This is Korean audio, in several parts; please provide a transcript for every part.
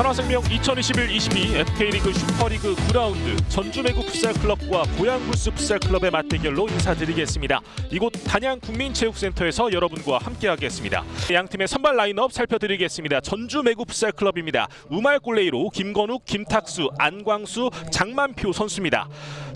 하나생명 2021-22 FK리그 슈퍼리그 9라운드 전주매구 풋살클럽과 고양불스 풋살클럽의 맞대결로 인사드리겠습니다. 이곳 단양 국민체육센터에서 여러분과 함께하겠습니다. 양 팀의 선발 라인업 살펴드리겠습니다. 전주매구 풋살클럽입니다. 우말골레이로 김건욱, 김탁수, 안광수, 장만표 선수입니다.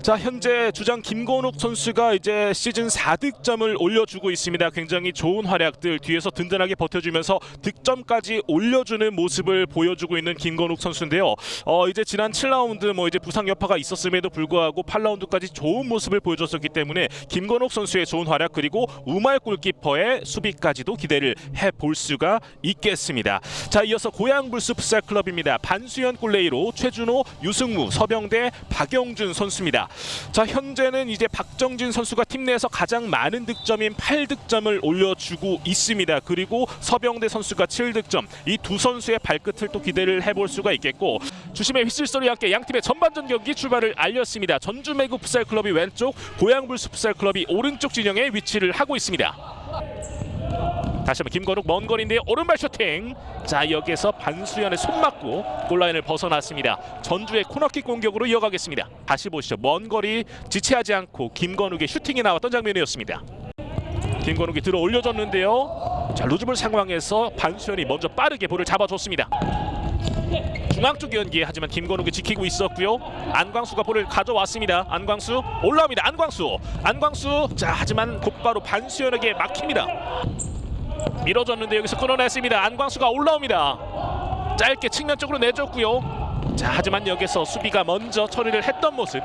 자 현재 주장 김건욱 선수가 이제 시즌 4득점을 올려주고 있습니다. 굉장히 좋은 활약들 뒤에서 든든하게 버텨주면서 득점까지 올려주는 모습을 보여주고 있는 김건욱 선수인데요. 어 이제 지난 7라운드 뭐 이제 부상 여파가 있었음에도 불구하고 8라운드까지 좋은 모습을 보여줬었기 때문에 김건욱 선수의 좋은 활약 그리고 우말 골키퍼의 수비까지도 기대를 해볼 수가 있겠습니다. 자 이어서 고양 불스 풋살 클럽입니다. 반수현 골레이로 최준호, 유승무, 서병대, 박영준 선수입니다. 자 현재는 이제 박정진 선수가 팀 내에서 가장 많은 득점인 8득점을 올려주고 있습니다. 그리고 서병대 선수가 7득점 이 두 선수의 발끝을 또 기대를 해볼 수가 있겠고 주심의 휘슬 소리와 함께 양 팀의 전반전 경기 출발을 알렸습니다. 전주 매구 풋살 클럽이 왼쪽, 고양불스 풋살 클럽이 오른쪽 진영에 위치를 하고 있습니다. 다시 한번 김건욱 먼 거리인데 오른발 슈팅. 자 여기에서 반수현의 손 맞고 골라인을 벗어났습니다. 전주의 코너킥 공격으로 이어가겠습니다. 다시 보시죠. 먼 거리 지체하지 않고 김건욱의 슈팅이 나왔던 장면이었습니다. 김건욱이 들어 올려줬는데요. 자 루즈볼 상황에서 반수현이 먼저 빠르게 볼을 잡아줬습니다. 중앙 쪽 연기 하지만 김건욱이 지키고 있었고요. 안광수가 볼을 가져왔습니다. 안광수 올라옵니다. 안광수 안광수 자 하지만 곧바로 반수현에게 막힙니다. 밀어줬는데 여기서 끊어냈습니다. 안광수가 올라옵니다. 짧게 측면 쪽으로 내줬고요. 자 하지만 여기서 수비가 먼저 처리를 했던 모습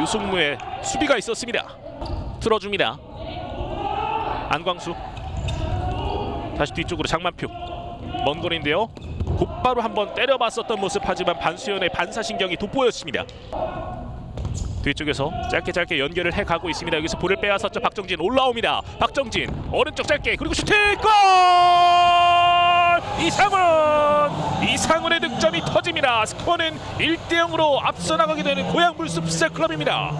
유승무의 수비가 있었습니다. 틀어줍니다. 안광수 다시 뒤쪽으로 장만표 먼 거리인데요. 곧바로 한번 때려봤었던 모습 하지만 반수현의 반사신경이 돋보였습니다. 뒤쪽에서 짧게 짧게 연결을 해가고 있습니다. 여기서 볼을 빼앗았죠. 박정진 올라옵니다. 박정진 오른쪽 짧게 그리고 슈팅 골! 이상훈 이상훈의 득점이 터집니다. 스코어는 1대 0으로 앞서 나가게 되는 고양불스 풋살 클럽입니다.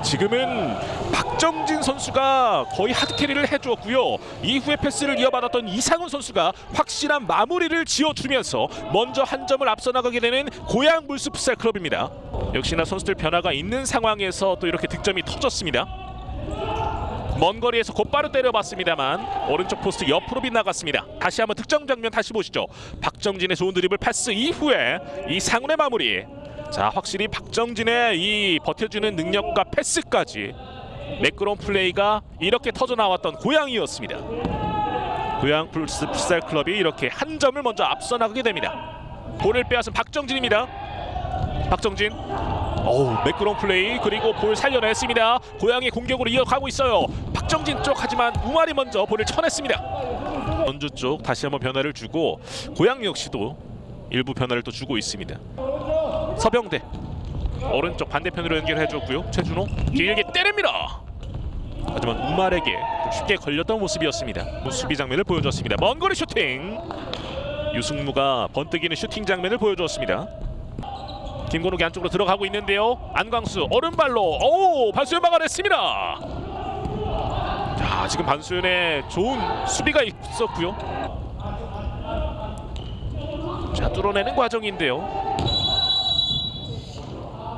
아, 지금은 박정진 선수가 거의 하드캐리를 해주었고요. 이후에 패스를 이어받았던 이상훈 선수가 확실한 마무리를 지어주면서 먼저 한 점을 앞서 나가게 되는 고양 물스 풋살 클럽입니다. 역시나 선수들 변화가 있는 상황에서 또 이렇게 득점이 터졌습니다. 먼 거리에서 곧바로 때려봤습니다만 오른쪽 포스트 옆으로 빗나갔습니다. 다시 한번 득점 장면 다시 보시죠. 박정진의 좋은 드리블 패스 이후에 이상훈의 마무리. 자 확실히 박정진의 이 버텨주는 능력과 패스까지 매끄러운 플레이가 이렇게 터져 나왔던 고양이였습니다. 고양 플스 풋살 클럽이 이렇게 한 점을 먼저 앞서 나가게 됩니다. 볼을 빼앗은 박정진입니다. 박정진, 어우 매끄러운 플레이 그리고 볼 살려냈습니다. 고양이 공격으로 이어가고 있어요. 박정진 쪽 하지만 우말이 먼저 볼을 쳐냈습니다. 전주 쪽 다시 한번 변화를 주고 고양 역시도 일부 변화를 또 주고 있습니다. 서병대 오른쪽 반대편으로 연결해줬고요. 최준호 길게 때립니다. 하지만 우말에게 좀 쉽게 걸렸던 모습이었습니다. 수비 장면을 보여줬습니다. 먼 거리 슈팅. 유승무가 번뜩이는 슈팅 장면을 보여줬습니다. 김건욱이 안쪽으로 들어가고 있는데요. 안광수 오른발로 오 반수현 막아냈습니다. 자 지금 반수현의 좋은 수비가 있었고요. 자 뚫어내는 과정인데요.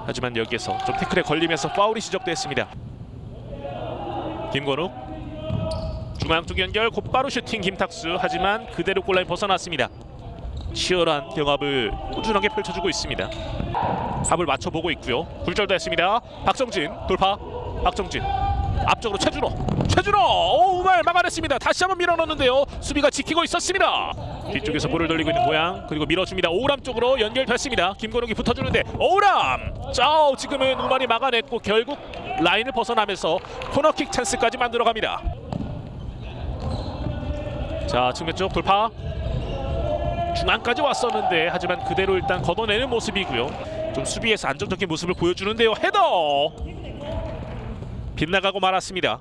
하지만 여기에서 좀 태클에 걸리면서 파울이 시작됐습니다. 김건욱 중앙 쪽 연결 곧바로 슈팅 김탁수 하지만 그대로 골라인 벗어났습니다. 치열한 경합을 꾸준하게 펼쳐주고 있습니다. 합을 맞춰보고 있고요. 굴절도 했습니다. 박성진 돌파. 박정진 앞쪽으로 최준호. 최준호 오우말 막아냈습니다. 다시 한번 밀어넣는데요. 수비가 지키고 있었습니다. 뒤쪽에서 볼을 돌리고 있는 모양 그리고 밀어줍니다. 오우람 쪽으로 연결됐습니다. 김건욱이 붙어주는데 오우람. 자 지금은 우만이 막아냈고 결국 라인을 벗어나면서 코너킥 찬스까지 만들어갑니다. 자 측면 쪽 돌파. 중앙까지 왔었는데 하지만 그대로 일단 걷어내는 모습이고요. 좀 수비에서 안정적인 모습을 보여주는데요. 헤더 빗나가고 말았습니다.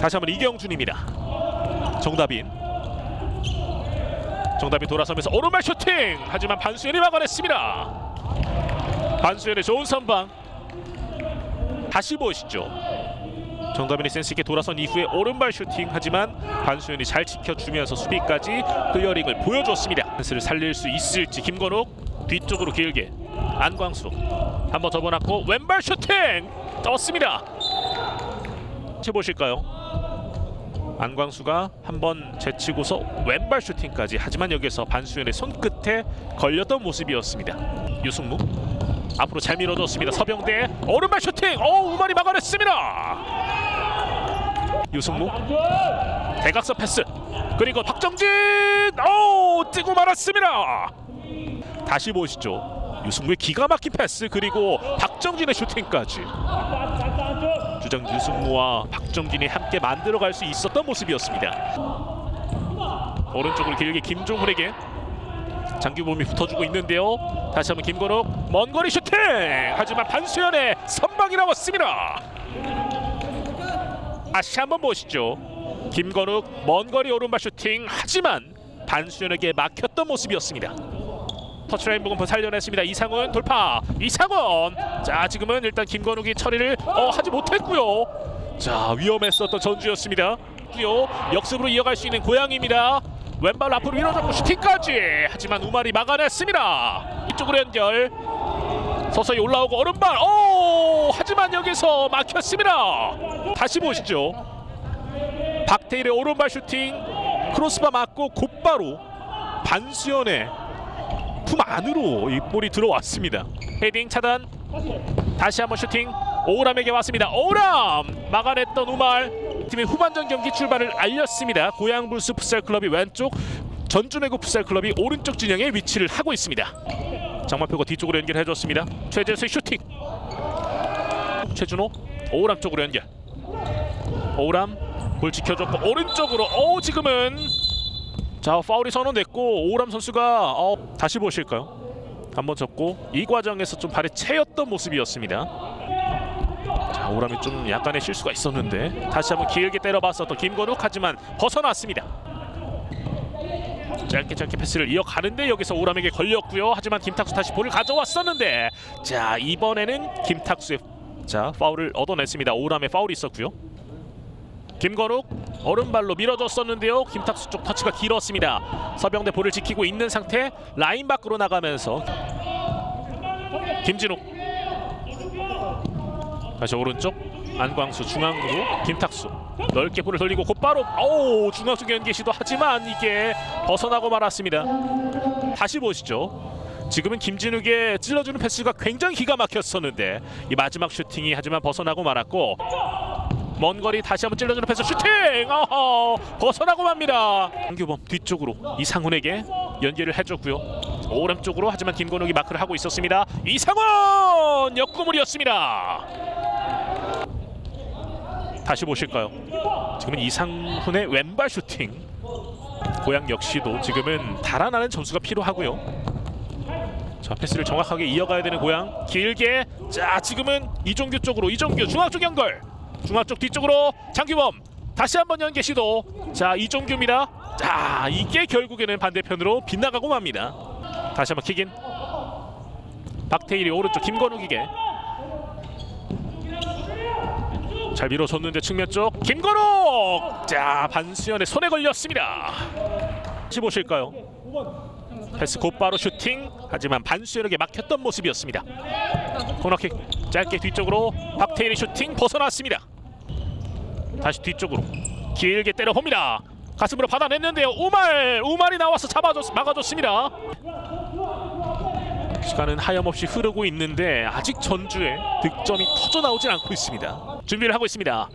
다시 한번 이경준입니다. 정다빈 정다빈 돌아서면서 오른발 슈팅 하지만 반수현이 막아냈습니다. 반수현의 좋은 선방 다시 보시죠. 정다빈이 센스 있게 돌아선 이후에 오른발 슈팅 하지만 반수현이 잘 지켜주면서 수비까지 클리어링을 보여줬습니다. 찬스를 살릴 수 있을지 김건욱 뒤쪽으로 길게 안광수 한번 접어놨고 왼발 슈팅 떴습니다. 해 보실까요? 안광수가 한번 제치고서 왼발 슈팅까지 하지만 여기서 반수현의 손끝에 걸렸던 모습이었습니다. 유승무 앞으로 잘 밀어줬습니다. 서병대 오른발 슈팅. 어 우만이 막아냈습니다. 유승무 대각선 패스 그리고 박정진 오 뛰고 말았습니다. 다시 보시죠. 유승무의 기가 막힌 패스 그리고 박정진의 슈팅까지 주장 유승무와 박정진이 함께 만들어갈 수 있었던 모습이었습니다. 오른쪽을 길게 김종훈에게 장규범이 붙어주고 있는데요. 다시 한번 김건욱 먼 거리 슈팅! 하지만 반수현의 선방이 나왔습니다. 다시 한번 보시죠. 김건욱 먼 거리 오른발 슈팅 하지만 반수현에게 막혔던 모습이었습니다. 터치라인 부분 살려냈습니다. 이상훈 돌파. 이상훈. 자 지금은 일단 김건욱이 처리를 어, 하지 못했고요. 자 위험했었던 전주였습니다. 역습으로 이어갈 수 있는 고양입니다. 왼발 앞으로 밀어줬고 슈팅까지. 하지만 우말이 막아냈습니다. 이쪽으로 연결. 서서히 올라오고 오른발. 오 하지만 여기서 막혔습니다. 다시 보시죠. 박태일의 오른발 슈팅 크로스바 맞고 곧바로 반수현의 품 안으로 이 볼이 들어왔습니다. 헤딩 차단. 다시 한번 슈팅. 오람에게 왔습니다. 오람 막아냈던 우말 팀의 후반전 경기 출발을 알렸습니다. 고양 불스 풋살 클럽이 왼쪽, 전주내구 풋살 클럽이 오른쪽 진영에 위치를 하고 있습니다. 장마표가 뒤쪽으로 연결해 줬습니다. 최재수의 슈팅. 최준호 오람 쪽으로 연결. 오람 볼 지켜줬고 오른쪽으로. 오 지금은 자 파울이 선언됐고 오람 선수가 어, 다시 보실까요? 한번 접고 이 과정에서 좀 발에 채였던 모습이었습니다. 자 오람이 좀 약간의 실수가 있었는데 다시 한번 길게 때려봤었던 김건욱 하지만 벗어났습니다. 짧게 짧게 패스를 이어가는데 여기서 오람에게 걸렸고요. 하지만 김탁수 다시 볼을 가져왔었는데 자 이번에는 김탁수의 자 파울을 얻어냈습니다. 오람의 파울이 있었고요. 김건욱 오른발로 밀어줬었는데요. 김탁수 쪽 터치가 길었습니다. 서병대 볼을 지키고 있는 상태 라인 밖으로 나가면서 김진욱 다시 오른쪽 안광수 중앙으로 김탁수 넓게 볼을 돌리고 곧바로 오 중앙수 연계 시도 하지만 이게 벗어나고 말았습니다. 다시 보시죠. 지금은 김진욱의 찔러주는 패스가 굉장히 기가 막혔었는데 이 마지막 슈팅이 하지만 벗어나고 말았고 먼 거리 다시 한번 찔러주는 패스 슈팅! 어허, 벗어나고 맙니다. 황규범 뒤쪽으로 이상훈에게 연결을 해줬고요. 오른쪽으로 하지만 김건욱이 마크를 하고 있었습니다. 이상훈 역구물이었습니다. 다시 보실까요? 지금은 이상훈의 왼발 슈팅. 고양 역시도 지금은 달아나는 전수가 필요하고요. 자 패스를 정확하게 이어가야 되는 고양 길게 자 지금은 이종규 쪽으로 이종규 중앙 쪽 연결 중앙 쪽 뒤쪽으로 장규범. 다시 한번 연계 시도. 자 이종규입니다. 자 이게 결국에는 반대편으로 빗나가고 맙니다. 다시 한번 킥인. 박태일이 오른쪽 김건욱에게. 잘 밀어줬는데 측면 쪽 김건욱! 자 반수현의 손에 걸렸습니다. 다시 보실까요? 패스 곧바로 슈팅. 하지만 반수현에게 막혔던 모습이었습니다. 코너킥 짧게 뒤쪽으로 박태일의 슈팅 벗어났습니다 다시 뒤쪽으로 길게 때려봅니다. 가슴으로 받아냈는데요. 우말 우말이 나와서 잡아줬 막아줬습니다. 시간은 하염없이 흐르고 있는데 아직 전주에 득점이 터져 나오진 않고 있습니다. 준비를 하고 있습니다.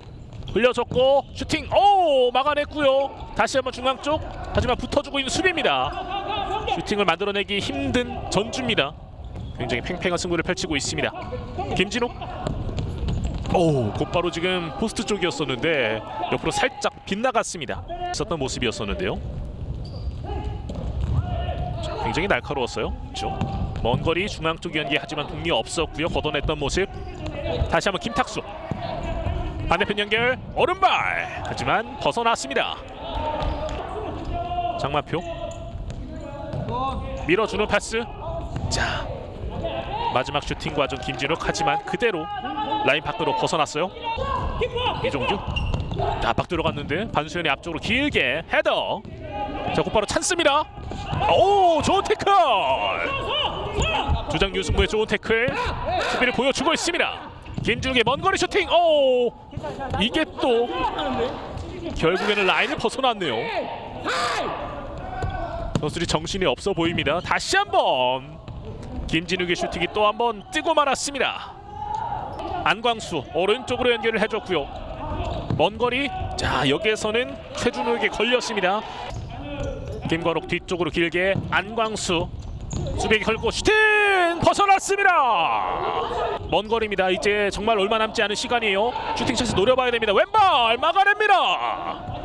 흘려줬고 슈팅 오! 막아냈고요. 다시 한번 중앙 쪽 하지만 붙어주고 있는 수비입니다. 슈팅을 만들어내기 힘든 전주입니다. 굉장히 팽팽한 승부를 펼치고 있습니다. 김진욱. 오, 곧바로 지금 포스트 쪽이었었는데 옆으로 살짝 빗나갔습니다. 있었던 모습이었었는데요. 자, 굉장히 날카로웠어요. 그렇죠? 먼 거리 중앙 쪽 연기 하지만 동리 없었고요. 걷어냈던 모습. 다시 한번 김탁수. 반대편 연결 오른발. 하지만 벗어났습니다. 장마표. 밀어주는 패스 자 마지막 슈팅 과정 김진욱 하지만 그대로 라인 밖으로 벗어났어요. 이종규. 자, 박 들어갔는데 반수현이 앞쪽으로 길게 헤더. 자, 곧바로 찬스입니다. 오, 좋은 태클. 주장 유승부의 좋은 태클. 수비를 보여주고 있습니다. 김준욱의 먼 거리 슈팅. 오, 이게 또 결국에는 라인을 벗어났네요. 선수들이 정신이 없어 보입니다. 다시 한번 김진욱의 슈팅이 또 한번 뜨고 말았습니다. 안광수 오른쪽으로 연결을 해줬고요. 먼 거리 자 여기에서는 최준호에게 걸렸습니다. 김건욱 뒤쪽으로 길게 안광수 수비에 걸고 슈팅 벗어났습니다. 먼 거리입니다. 이제 정말 얼마 남지 않은 시간이에요. 슈팅 찬스 노려봐야 됩니다. 왼발 막아냅니다.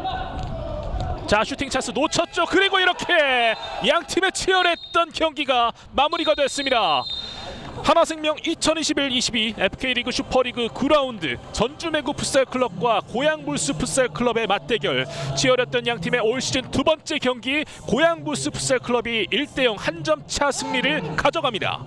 자 슈팅 찬스 놓쳤죠. 그리고 이렇게 양 팀의 치열했던 경기가 마무리가 됐습니다. 하나생명 2021-22 FK리그 슈퍼리그 9라운드 전주매구 풋살클럽과 고양불스 풋살클럽의 맞대결 치열했던 양 팀의 올 시즌 두 번째 경기 고양불스 풋살클럽이 1대0 한 점 차 승리를 가져갑니다.